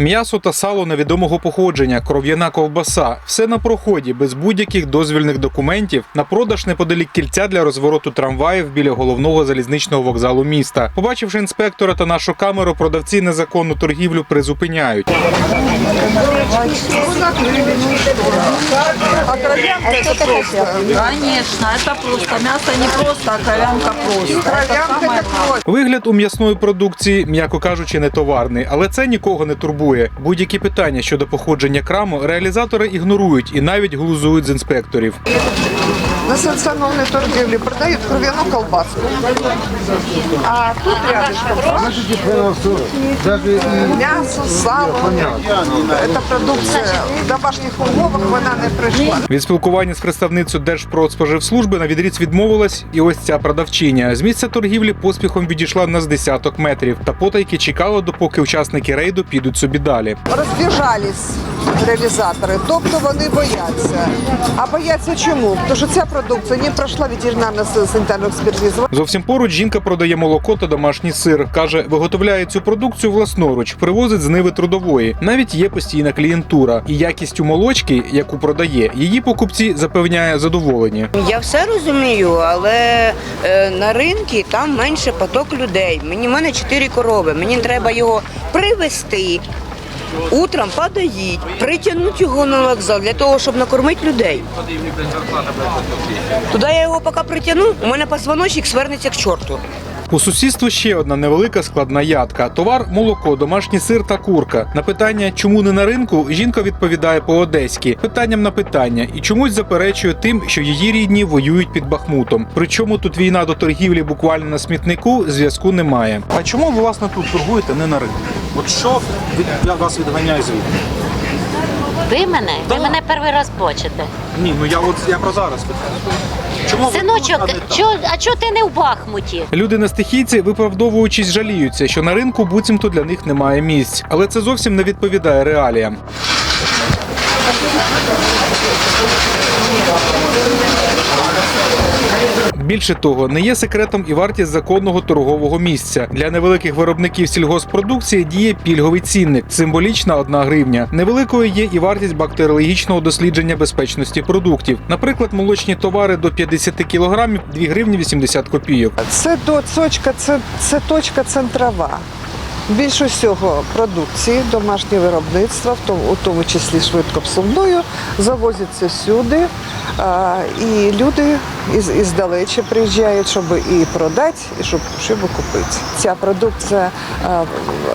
М'ясо та сало невідомого походження, кров'яна ковбаса все на проході без будь-яких дозвільних документів на продаж неподалік кільця для розвороту трамваїв біля головного залізничного вокзалу міста. Побачивши інспектора та нашу камеру, продавці незаконну торгівлю призупиняють. А кровянка это просто. Конечно, это просто. Мясо не просто, а кровянка просто. Это Кровянка самое это кровь. Вигляд у м'ясної продукції, м'яко кажучи, не товарний, але це нікого не турбує. Будь-які питання щодо походження краму реалізатори ігнорують і навіть глузують з інспекторів. На санкционной торговле продают кровяную колбаску. А тут рядышком Даже мясо, сало. Это продукция в домашних умовах вона не прийшла. Від спілкування з представницею Держпродспоживслужби на відріз відмовилась і ось ця продавчиня. З місця торгівлі поспіхом відійшла на з десяток метрів та потайки чекала, допоки учасники рейду підуть собі далі. Розбіжались реалізатори, тобто вони бояться. А бояться чому? Тому що ця продукція не пройшла ветеринарно санітарну експертизу. Зовсім поруч жінка продає молоко та домашній сир. каже, виготовляє цю продукцію власноруч, привозить з ниви трудової. Навіть є постійна клієнтура. І якістю молочки, яку продає, її покупці запевняє задоволені. Я все розумію, але е, на ринку там менше поток людей. Мені в мене чотири корови. Мені треба його привезти. Утром подоїть, притягнути його на вокзал для того, щоб накормити людей. Туди я його поки притягну, у мене позвоночник свернеться к чорту. У сусідству ще одна невелика складна ядка. Товар молоко, домашній сир та курка. На питання, чому не на ринку, жінка відповідає по-одеськи питанням на питання і чомусь заперечує тим, що її рідні воюють під Бахмутом. Причому тут війна до торгівлі буквально на смітнику зв'язку немає. А чому ви власне тут торгуєте не на ринку? От що від, я вас відганяю звідти? Ви мене? Ви мене перший раз бачите. Ні, ну я от я про зараз питаю. Чому ви тут, Синочок, а не там? чо, а чого ти не в Бахмуті? Люди на стихійці, виправдовуючись, жаліються, що на ринку буцімто для них немає місць, але це зовсім не відповідає реаліям. Більше того, не є секретом і вартість законного торгового місця. Для невеликих виробників сільгоспродукції діє пільговий цінник, символічна одна гривня. Невеликою є і вартість бактеріологічного дослідження безпечності продуктів. Наприклад, молочні товари до 50 кілограмів 2 гривні 80 копійок. Це до точка, це, це точка центрова. Більше всього продукції, домашнє виробництва, в тому, числі швидкопсувною, завозяться сюди. І люди із, іздалече приїжджають, щоб і продати, і щоб, щоб купити. Ця продукція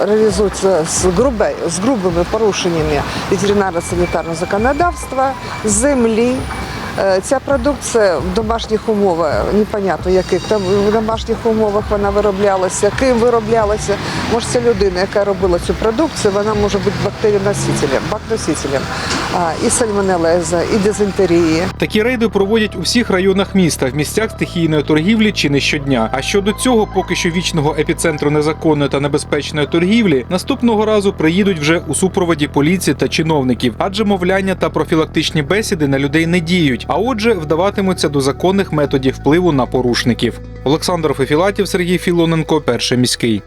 реалізується з, грубе, з грубими порушеннями ветеринарно-санітарного законодавства, землі. Е, Ця продукція в домашніх умовах, непонятно яких там в домашніх умовах вона вироблялася, ким вироблялася. Може, ця людина, яка робила цю продукцію, вона може бути бактеріоносителем, бакносителем а, і сальмонелеза, і дизентерії. Такі рейди проводять у всіх районах міста в місцях стихійної торгівлі чи не щодня. А щодо цього, поки що вічного епіцентру незаконної та небезпечної торгівлі, наступного разу приїдуть вже у супроводі поліції та чиновників, адже мовляння та профілактичні бесіди на людей не діють. А отже, вдаватимуться до законних методів впливу на порушників. Олександр Фефілатів, Сергій Філоненко, перший міський.